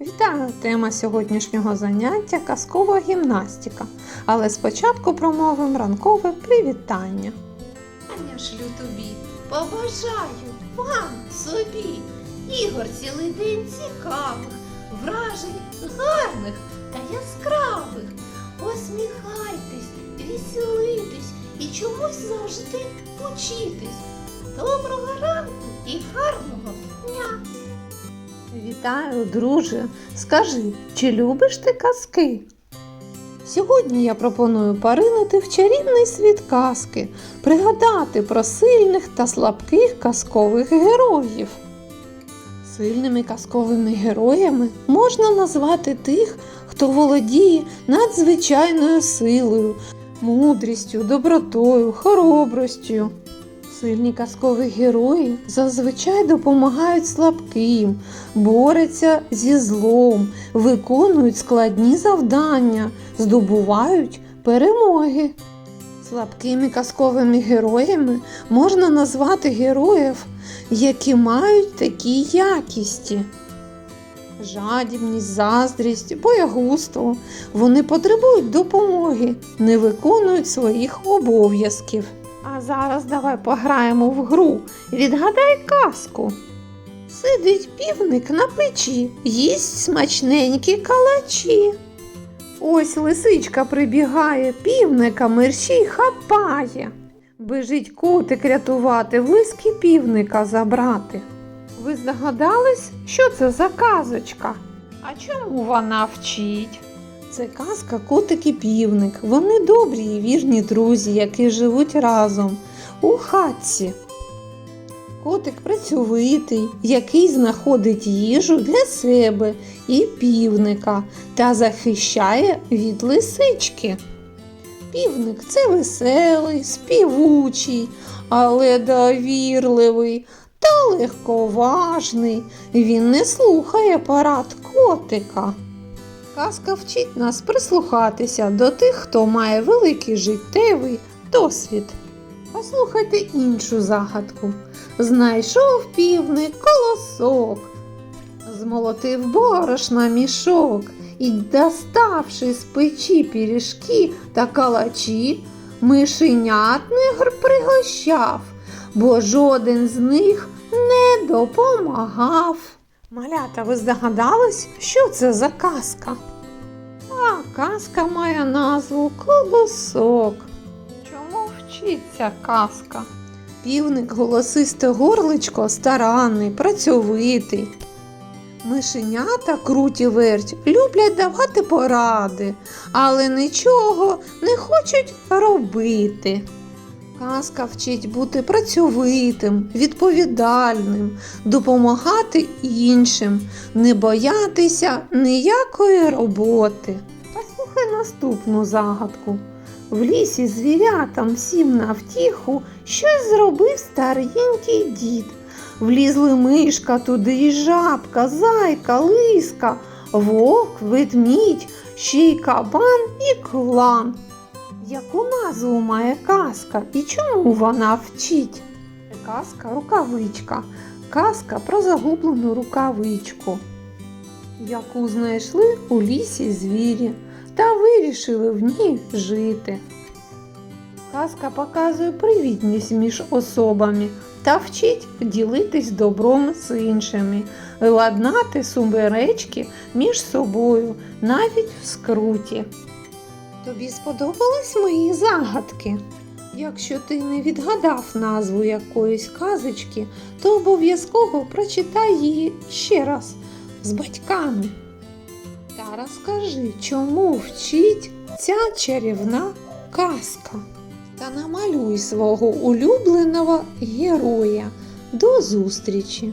Вітаю! Тема сьогоднішнього заняття казкова гімнастика. Але спочатку промовимо ранкове привітання. Аня шлю тобі, побажаю вам собі ігор цілий день цікавих, вражень гарних та яскравих. Посміхайтесь, веселитесь і чомусь завжди учитесь. Доброго ранку і гарного! Вітаю, друже! Скажи, чи любиш ти казки? Сьогодні я пропоную поринути в чарівний світ казки, пригадати про сильних та слабких казкових героїв. Сильними казковими героями можна назвати тих, хто володіє надзвичайною силою, мудрістю, добротою, хоробростю. Сильні казкові герої зазвичай допомагають слабким, борються зі злом, виконують складні завдання, здобувають перемоги. Слабкими казковими героями можна назвати героїв, які мають такі якісті. Жадібність, заздрість, боягузтво. Вони потребують допомоги, не виконують своїх обов'язків. А зараз давай пограємо в гру. Відгадай казку. Сидить півник на печі, їсть смачненькі калачі. Ось лисичка прибігає, півника мерщій хапає. Бежить котик рятувати, виски півника забрати. Ви здогадались, що це за казочка? А чому вона вчить? Це казка котик і півник. Вони добрі і вірні друзі, які живуть разом у хатці. Котик працьовитий, який знаходить їжу для себе і півника та захищає від лисички. Півник це веселий, співучий, але довірливий та легковажний. Він не слухає парад котика. Казка вчить нас прислухатися до тих, хто має великий життєвий досвід. Послухайте іншу загадку. Знайшов півник колосок, змолотив борошна мішок і, доставши з печі пірішки та калачі, мишенят негр пригощав, бо жоден з них не допомагав. Малята, ви здогадались, що це за казка? А казка має назву Колосок. Чому вчиться казка? Півник голосисте горличко старанний, працьовитий. Мишенята круті верть люблять давати поради, але нічого не хочуть робити. Казка вчить бути працьовитим, відповідальним, допомагати іншим, не боятися ніякої роботи. Послухай наступну загадку. В лісі звірятам всім на втіху щось зробив старенький дід. Влізли мишка, туди і жабка, зайка, лиска, вовк, ведмідь, ще й кабан і клан. Яку назву має казка і чому вона вчить? Казка рукавичка. Казка про загублену рукавичку, яку знайшли у лісі звірі та вирішили в ній жити. Казка показує привітність між особами та вчить ділитись добром з іншими, ладнати суперечки між собою навіть в скруті. Тобі сподобались мої загадки? Якщо ти не відгадав назву якоїсь казочки, то обов'язково прочитай її ще раз з батьками. Та розкажи, чому вчить ця чарівна казка. Та намалюй свого улюбленого героя. До зустрічі!